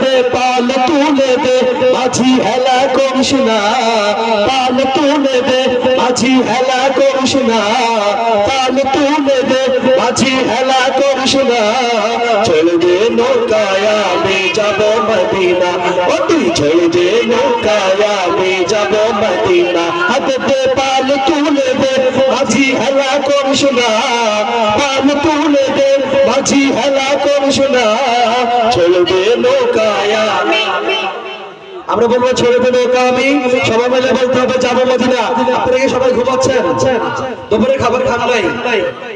দে পাল তুলে দে মাঝি হেলা করিস না। পাল তুলে দে মাঝি হেলা করিস না। পাল তুলে দে মাঝি হেলা করিস না। দে নৌকায় আমি যাব মদিনা। ও তুই দে নৌকায় আমি যাব মদিনা। হাতে দে পাল তুলে দে মাঝি হেলা করিস না। পাল তুলে মাঝি হেলা করিস না দে নৌকায় আমি। আমরা বলব ছেড়ে নৌকা আমি। সবাই মিলে বলতে হবে, যাব মদিনা। আপনারা সবাই ঘুমাচ্ছেন? দুপুরে খাবার খান নাই?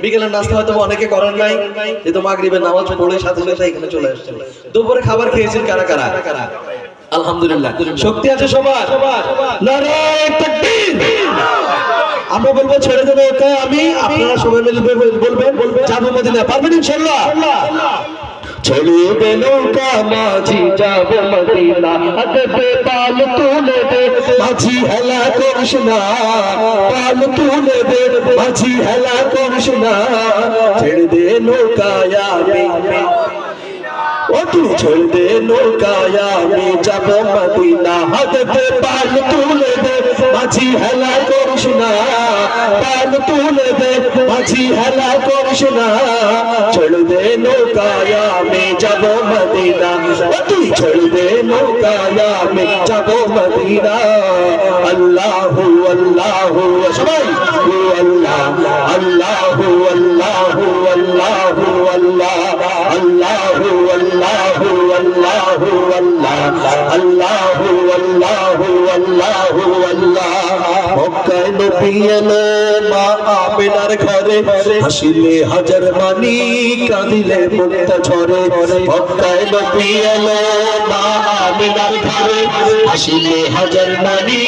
বিকেলের নাস্তা হয়তো অনেকে করেন নাই। যেহেতু মাগরিবের নামাজ পড়ে সাথে সাথে এখানে চলে আসছেন দুপুরে খাবার খেয়েছেন কারা কারা? আলহামদুলিল্লাহ। শক্তি আছে সবার। নারায়ে আমরা বলব, ছেড়ে দেবো আমি, আপনারা সবাই মিলে বলবেন যাব মদিনা পারবেন ইনশাল্লাহ নৌকা যাব মদিনা। হাতে পাল তুলে দে, মাঝি হেলা করিস পাল তুলে দে, মাঝি হেলা ছেড়ে দে নৌকায় আমি। হাতে পাল তুলে দে, মাঝি হেলা মাঝি হেলা করিস না। দে নৌকায় আমি যাব মদিনা। তুই ছেড়ে নৌকায় যাব মদিনা। আল্লাহু আল্লাহু, সবাই। আল্লাহু আল্লাহু, আল্লাহ, আল্লাহু। আল্লাহু আল্লাহু, আল্লাহ, আল্লাহু। আল্লাহু আল্লাহু, আল্লাহ। এলো মা আমিনার ঘরে, হাসিলে হাজার মানি কাঁদিলে মুক্তা ঝরে। মক্কায় নবী মা আমিনার ঘরে, হাসিলে হাজার মানি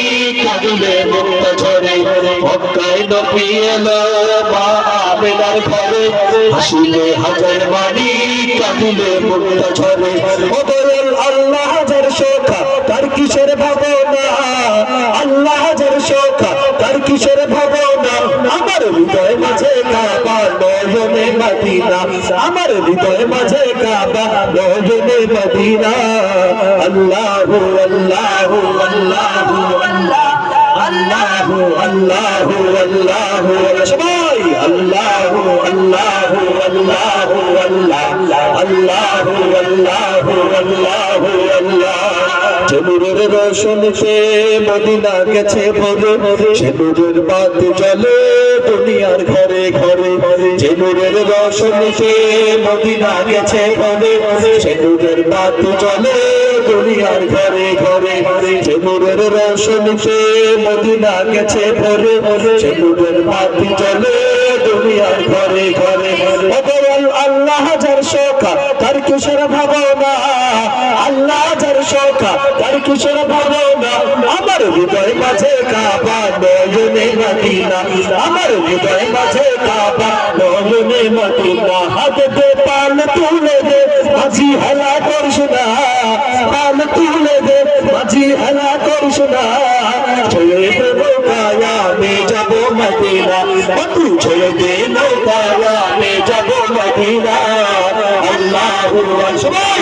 কাঁদিলে মুক্তা ঝরে। মক্কায় নবী মা আমিনার ঘরে, হাসিলে হাজার মানি কাঁদিলে মুক্তা ঝরে। ও দয়াল আল্লাহ হাজার শোকা তার কিসের ভাবনা আল্লাহ হাজার শোকা তার কিসের ভাবনা, আমার হৃদয় মাঝে কাবা, নয়নে মদিনা। আমার হৃদয় মাঝে কাবা, নয়নে মদিনা। আল্লাহু আল্লাহু আল্লাহু আল্লাহ আল্লাহু আল্লাহু আল্লাহু। সবাই আল্লাহু আল্লাহু আল্লাহু আল্লাহ। আল্লাহু আল্লাহু আল্লাহু আল্লাহ। চমুরের রোশনতে মদিনা গেছে ভরে। চমুরের বাত জলে দুনিয়ার ঘরে ঘরে। চমুরের রোশনতে মদিনা গেছে ভরে। চমুরের বাত জলে দুনিয়ার ঘরে ঘরে। চমুরের রোশনতে মদিনা গেছে ভরে। চমুরের বাত জলে দুনিয়ার ঘরে ঘরে। আল্লাহ হাজার শোকা, তার কিসের ভাবনা? তার কিসের ভাবনা, আমার হৃদয় মাঝে কাবা নয়নে মদিনা আমার হৃদয় মাঝে কাবা নয়নে মদিনা হাতে পাল তুলে দে, মাঝি হেলা করিস না। পাল তুলে দে, মাঝি হেলা করিস না। ছেড়ে দে নৌকায়, আমি যাব মদিনা বন্ধু ছেড়ে দে নৌকায়, আমি যাব মদিনা আল্লাহু সবাই!